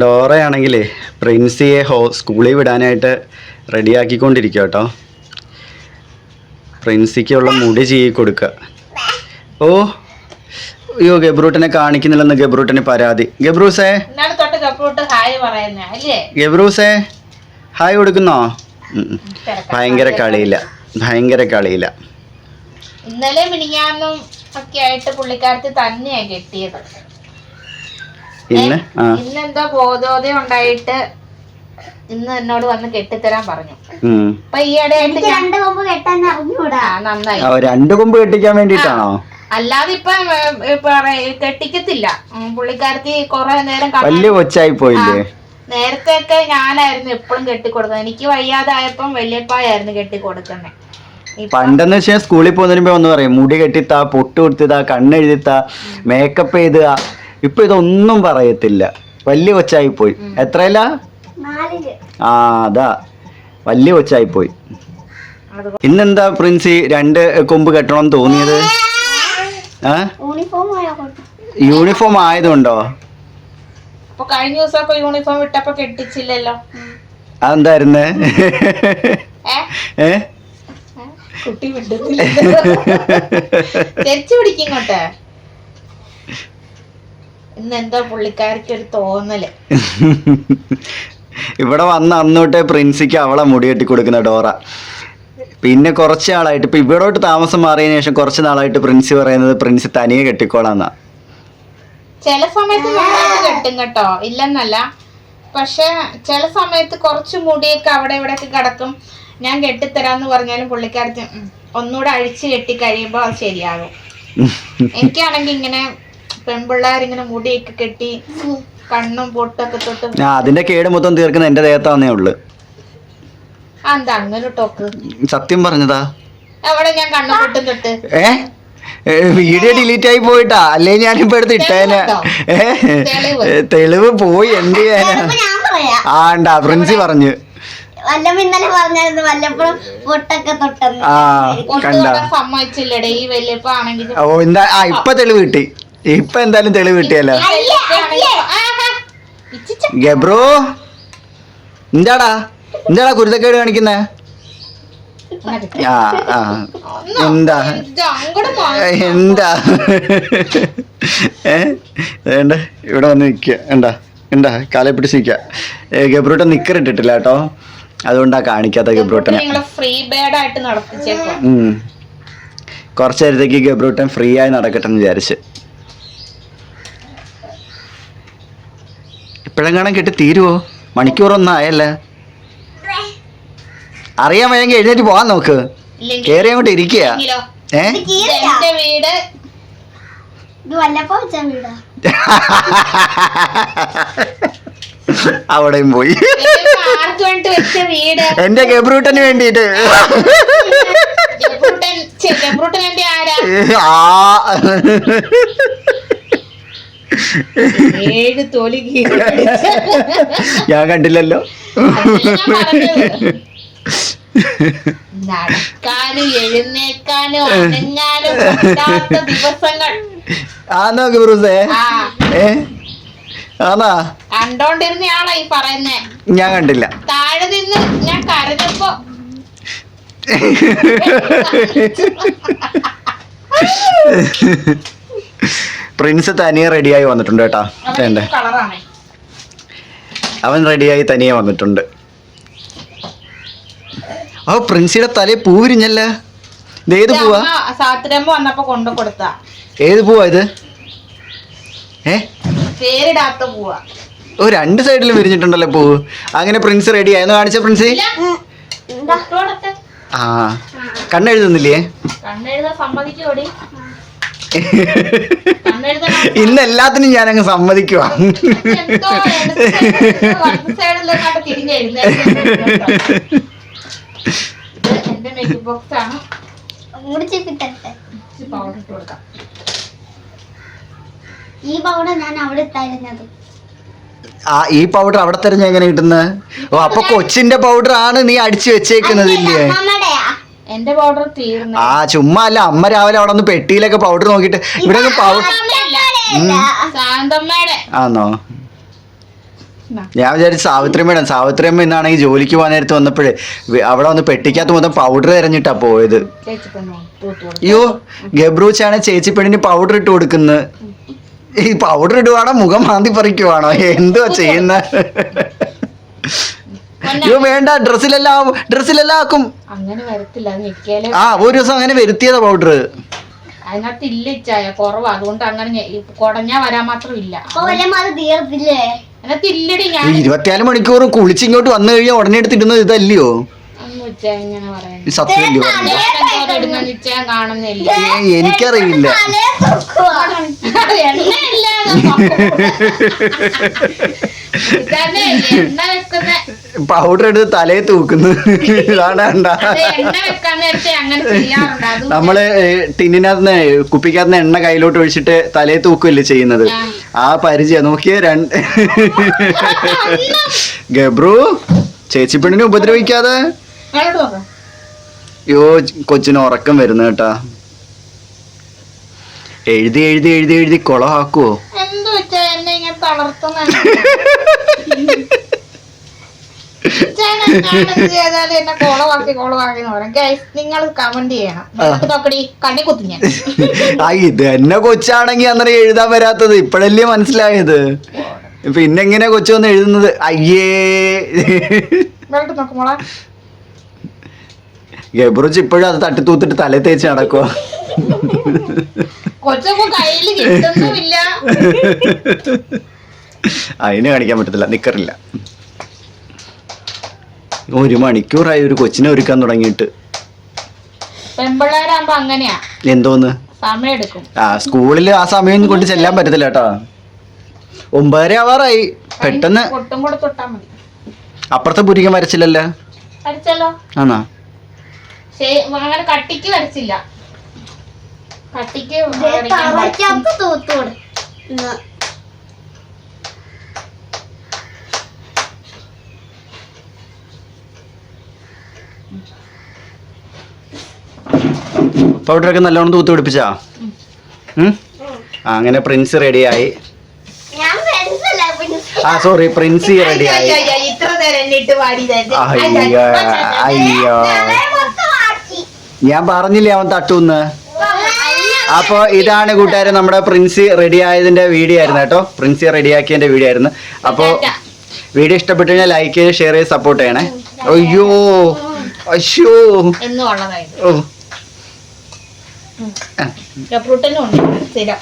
ഡോറയാണെങ്കിലേ പ്രിൻസിയെ ഹോ സ്കൂളിൽ വിടാനായിട്ട് റെഡിയാക്കിക്കൊണ്ടിരിക്കുക കേട്ടോ. പ്രിൻസിക്കുള്ള മുടി ചെയ്യി കൊടുക്കുക. ഓ അയ്യോ ഗബ്രൂട്ടിനെ കാണിക്കുന്നില്ലെന്ന് ഗബ്രൂട്ടിന് പരാതി. ഗബ്രൂസേ? ഗബ്രൂസേ ഹായ് കൊടുക്കുന്നോ. ഭയങ്കര കളിയില്ല. ഭയങ്കര കളിയില്ല. ഇന്നലെ മിനിഞ്ഞാന്നും ഒക്കെ ആയിട്ട് പുള്ളിക്കാരത്തി തന്നെയാ കെട്ടിയത്. ഇന്ന് ആ. ഇന്നെന്തോ ബോധോദയം ഉണ്ടായിട്ട് ഇന്ന് എന്നോട് വന്ന് കെട്ടിത്തരാൻ പറഞ്ഞു. അപ്പൊ ഈയിടെ രണ്ട് കൊമ്പ് കെട്ടാൻ നന്നായി. ആ, രണ്ട് കൊമ്പ് കെട്ടിക്കാൻ വേണ്ടിട്ടാണോ അല്ലാതെ ഇപ്പൊ കെട്ടിക്കത്തില്ല. പുള്ളിക്കാരത്തി കൊറേ നേരം വലിയ കൊച്ചായി പോയില്ലേ? നേരത്തെ ഒക്കെ ഞാനായിരുന്നു എപ്പോഴും കെട്ടിക്കൊടുക്കുന്നത്. എനിക്ക് വയ്യാതായപ്പം വല്യപ്പായായിരുന്നു കെട്ടിക്കൊടുക്കുന്നത് പണ്ടെന്ന് വെച്ചാൽ സ്കൂളിൽ പോകുന്നതിന് മുമ്പേ ഒന്ന് പറയും മുടി കെട്ടിത്താ പൊട്ട് കൊടുത്തിതാ കണ്ണെഴുതിത്താ മേക്കപ്പ് ചെയ്തുക ഇപ്പൊ ഇതൊന്നും പറയത്തില്ല. വലിയ കൊച്ചായി പോയി എത്രയല്ല നാലിൽ. ആ അതാ. വലിയ കൊച്ചായി പോയി ഇന്നെന്താ പ്രിൻസി? രണ്ട് കൊമ്പ് കെട്ടണം തോന്നിയത്? ആ യൂണിഫോം ആയതുണ്ടോ കഴിഞ്ഞ ദിവസമൊക്കെ യൂണിഫോം ഇട്ടപ്പോ കെട്ടിച്ചില്ലല്ലോ. അതെന്തായിരുന്നു? ഏ? കുട്ടി വിട്ടു തിരിച്ചു ഇന്ന് എന്താ പുള്ളിക്കാരിക്ക് ഒരു തോന്നൽ? ഇവിടെ വന്ന അന്നോട്ടെ പ്രിൻസിക്ക് അവളെ മുടി കെട്ടി കൊടുക്കുന്ന ഡോറ. പിന്നെ കുറച്ച് നാളായിട്ട് ഇപ്പൊ ഇവിടോട്ട് താമസം മാറിയതിനു ശേഷം കുറച്ച് നാളായിട്ട് പ്രിൻസി പറയുന്നത് പ്രിൻസി തനിയെ കെട്ടിക്കോളാന്നാ. ചില സമയത്ത് നന്നായിട്ട് കെട്ടും കേട്ടോ. ഇല്ലെന്നല്ല. പക്ഷെ ചില സമയത്ത് കുറച്ച് മുടിയൊക്കെ അവിടെ ഇവിടെയൊക്കെ കിടക്കും. ഞാൻ കെട്ടിത്തരാന്ന് പറഞ്ഞാലും പുള്ളിക്കാരത്തിന് ഒന്നുകൂടെ അഴിച്ചു കെട്ടി കഴിയുമ്പോ അത് ശരിയാകും. എനിക്കാണെങ്കിൽ ഇങ്ങനെ പെൺപിള്ളേരിങ്ങനെ മുടിയൊക്കെ കെട്ടി കണ്ണും പൊട്ടൊക്കെ തൊട്ട് അതിന്റെ കേട് മൊത്തം തീർക്കുന്ന എന്റെ ദേഹത്താന്നേ ഉള്ളു. എന്താ അങ്ങനെ ടോക്ക് സത്യം പറഞ്ഞതാ? എവിടെ ഞാൻ കണ്ണും പൊട്ടും തൊട്ട്? ഏ? വീഡിയോ ഡിലീറ്റ് ആയി പോയിട്ടാ. അല്ലേ ഞാനിപ്പോ എടുത്ത് ഇട്ടേനെ? തെളിവ്. പോയി എന്ത് ചെയ്യാനാ? ആണ്ടാ പ്രിൻസി പറഞ്ഞു. ഇന്നലെ പറഞ്ഞായിരുന്നു വല്ലപ്പോഴും പൊട്ടൊക്കെ തൊട്ടെന്ന്. ഓ എന്താ ആ ഇപ്പൊ തെളിവ് കിട്ടി. ഇപ്പൊ എന്തായാലും തെളിവ് കിട്ടിയല്ലോ. ഗബ്രോ എന്താടാ? എന്താടാ കുരുത്തക്കേട് കാണിക്കുന്നേ? ആ ആ. എന്താ? എന്താ ഏണ്ട ഇവിടെ വന്ന് നിൽക്കുക എന്താ എന്താ? കാലെ പിടിച്ച് നിൽക്കുക ഗബ്രൂട്ടൻ നിക്കറിട്ടിട്ടില്ല കേട്ടോ. അതുകൊണ്ടാ കാണിക്കാത്ത ഗബ്രൂട്ടനെ. കുറച്ച് നേരത്തേക്ക് ഗബ്രൂട്ടൻ ഫ്രീ ആയി നടക്കട്ടെ എന്ന് വിചാരിച്ച്. ഇപ്പോഴെങ്ങാനും കെട്ടി തീരുവോ? മണിക്കൂറൊന്നും ആയല്ലേ അറിയാൻ വയ്യെങ്കിൽ എഴുന്നേറ്റ് പോവാൻ നോക്ക്. കേറി അങ്ങോട്ട് ഇരിക്കുക. ഇല്ലെങ്കിലോ? ഏ? എന്റെ വീട്. ഇത് വല്ലപ്പോ വെച്ച വീടാ. അവിടെയും പോയി. എന്റെ ഗബ്രൂട്ടന് വേണ്ടിട്ട് ആ. ഏഴ് തൊലി. ഞാൻ കണ്ടില്ലല്ലോ. നടക്കാനും എഴുന്നേക്കാനും അനങ്ങാനും ദിവസങ്ങൾ. ആന്നോ ആ. ഏ? ആന്നാ? കണ്ടോണ്ടിരുന്ന ആളാ ഈ പറയുന്നേ. ഞാൻ കണ്ടില്ല. താഴെ നിന്ന് ഞാൻ കരഞ്ഞപ്പോ പ്രിൻസ് തനിയെ റെഡിയായി വന്നിട്ടുണ്ട് കേട്ടാ. എന്റെ കളറാണ്. അവൻ റെഡിയായി തനിയെ വന്നിട്ടുണ്ട്. ഓ പ്രിൻസിയുടെ തലയിൽ പൂവിരിഞ്ഞല്ല? ഇത് ഏത് പൂവാ? വന്നപ്പോ കൊണ്ടു കൊടുത്ത. ഏത് പൂവാ ഇത്? ഏ? പേരിടാത്ത പൂവാ. ഓ രണ്ട് സൈഡിലും വിരിഞ്ഞിട്ടുണ്ടല്ലോ പൂവ്? അങ്ങനെ പ്രിൻസ് റെഡി ആയെന്ന് കാണിച്ച പ്രിൻസി. ആ കണ്ണെഴുതുന്നില്ലേ? കണ്ണെഴുതാൻ സമ്മതിക്കോടി കണ്ണെഴുതാൻ ഇന്ന് എല്ലാത്തിനും ഞാൻ അങ്ങ് സമ്മതിക്കുവാ ഈ പൗഡർ ഞാൻ അവിടെ ഇട്ടായിരുന്നത് ആ ഈ പൗഡർ അവിടെ തെരഞ്ഞ എങ്ങനെ കിട്ടുന്നത് ഓ അപ്പൊ കൊച്ചിന്റെ പൗഡർ ആണ് നീ അടിച്ചു വെച്ചേക്കുന്നതില്ലേ? അമ്മമ്മയുടെയാ എന്റെ പൗഡർ തീർന്നു. ആ ചുമ്മാ അല്ല അമ്മ രാവിലെ അവിടെ ഒന്ന് പെട്ടിയിലൊക്കെ പൗഡർ നോക്കിട്ട് ഇവിടെ ആണോ ഞാൻ വിചാരിച്ചു സാവിത്രി മേഡം സാവിത്രി അമ്മ ഇന്നാണെങ്കിൽ ജോലിക്ക് പോകാൻ നേരത്ത് വന്നപ്പോഴേ അവിടെ വന്ന് പെട്ടിക്കകത്ത് മൊത്തം പൗഡർ തിരഞ്ഞിട്ടാ പോയത്. അയ്യോ ഗബ്രൂച്ചാണ് ചേച്ചി പെണ്ണിന് പൗഡർ ഇട്ട് കൊടുക്കുന്നത്. ഈ പൗഡർ ഇടുവാണോ മുഖം മാന്തി പറിക്കുവാണോ? എന്തുവാ ചെയ്യുന്ന അയ്യോ വേണ്ട. ഡ്രസ്സിലെല്ലാം ഡ്രസ്സിലെല്ലാം ആക്കും. അങ്ങനെ വരത്തില്ല. നിക്കേലെ ആ ഒരു ദിവസം അങ്ങനെ വരുത്തിയതാ പൗഡർ അതിനകത്ത് ഇല്ല ഇച്ചായ കുറവാ. അതുകൊണ്ട് അങ്ങനെ കുടഞ്ഞാ വരാൻ മാത്രം ഇല്ല അതിനകത്ത് ഇല്ലടി ഞാൻ. ഇരുപത്തിനാല് മണിക്കൂർ കുളിച്ച് ഇങ്ങോട്ട് വന്നു കഴിഞ്ഞാൽ ഉടനെ എടുത്തിടുന്നത് ഇതല്ലയോ? എനിക്കറിയില്ല. എണ്ണ വെക്കുന്ന? പൗഡർ എടുത്ത് തലയിൽ തൂക്കുന്നു. നമ്മൾ ടിന്നിനകത്ത് കുപ്പിക്കകത്ത് എണ്ണ കയ്യിലോട്ട് ഒഴിച്ചിട്ട് തലയിൽ തൂക്കുകയല്ലേ ചെയ്യുന്നത്. ആ. പരിചയ നോക്കിയ രണ്ട്. ഗബ്രു ചേച്ചി പെണ്ണിനെ ഉപദ്രവിക്കാതെ? യോ കൊച്ചിന് ഉറക്കം വരുന്നു കേട്ടാ. എഴുതി എഴുതി എഴുതി എഴുതി കൊളമാക്കുവോ എന്തോ വെച്ചാ എന്നെ ഇങ്ങനെ തളർത്തുന്ന ചെയ്താലും എന്നെ കോളവാക്കി കോളവാക്കി എന്ന് പറയും ഗൈസ് നിങ്ങൾ കമന്റ് ചെയ്യണം എന്നിട്ട് നോക്കടി കണ്ണി കുത്തി ഞാൻ ആ ഇത് എന്നെ കൊച്ചാണെങ്കി അന്നേരം എഴുതാൻ വരാത്തത്. ഇപ്പഴല്ലേ മനസ്സിലായത്. പിന്നെ എങ്ങനെയാ കൊച്ചു വന്ന് എഴുതുന്നത്? അയ്യേ. ഗബ്രോച്ച് ഇപ്പോഴും അത് തട്ടിത്തൂത്തിട്ട് തല തേച്ച് നടക്കുക അതിന് കാണിക്കാൻ പറ്റത്തില്ല. നിക്കറില്ല. ഒരു മണിക്കൂറായി ഒരു കൊച്ചിനെ ഒരുക്കാൻ തുടങ്ങിയിട്ട്. പെമ്പിള്ളേരാകുമ്പോ അങ്ങനെയാ. എന്തോന്ന്? സമയം എടുക്കും ആ സ്കൂളിൽ ആ സമയം കൊണ്ട് ചെല്ലാൻ പറ്റത്തില്ല കേട്ടോ. ഒമ്പതര ആവാറായി. പെട്ടെന്ന് പൊട്ടും കൂടെ തൊട്ടാ മതി. അപ്പുറത്തെ പുരികം വരച്ചില്ലല്ലോ? വരച്ചല്ലോ? ആണോ? അങ്ങനെ കട്ടിക്ക് വരച്ചില്ല. കട്ടിക്ക് വരയ്ക്കാൻ തൂത്തോട് പൗഡറൊക്കെ നല്ലോണം തൂത്ത് പിടിപ്പിച്ചാ? അങ്ങനെ പ്രിൻസ് റെഡിയായി ആ സോറി പ്രിൻസ് റെഡിയായി അയ്യ, അയ്യ, ഞാൻ പറഞ്ഞില്ലേ അവൻ തട്ടൂന്ന്? അപ്പോൾ ഇതാണ് കൂട്ടുകാരെ നമ്മുടെ പ്രിൻസ് റെഡി ആയതിന്റെ വീഡിയോ ആയിരുന്നു കേട്ടോ. പ്രിൻസി റെഡിയാക്കിയതിന്റെ വീഡിയോ ആയിരുന്നു. അപ്പോൾ വീഡിയോ ഇഷ്ടപ്പെട്ടു കഴിഞ്ഞാൽ ലൈക്ക് ചെയ്ത് ഷെയർ ചെയ്ത് സപ്പോർട്ട് ചെയ്യണേ. അയ്യോ ഉള്ളതായിരുന്നു. ഓ ഉണ്ട്. സ്ഥിരം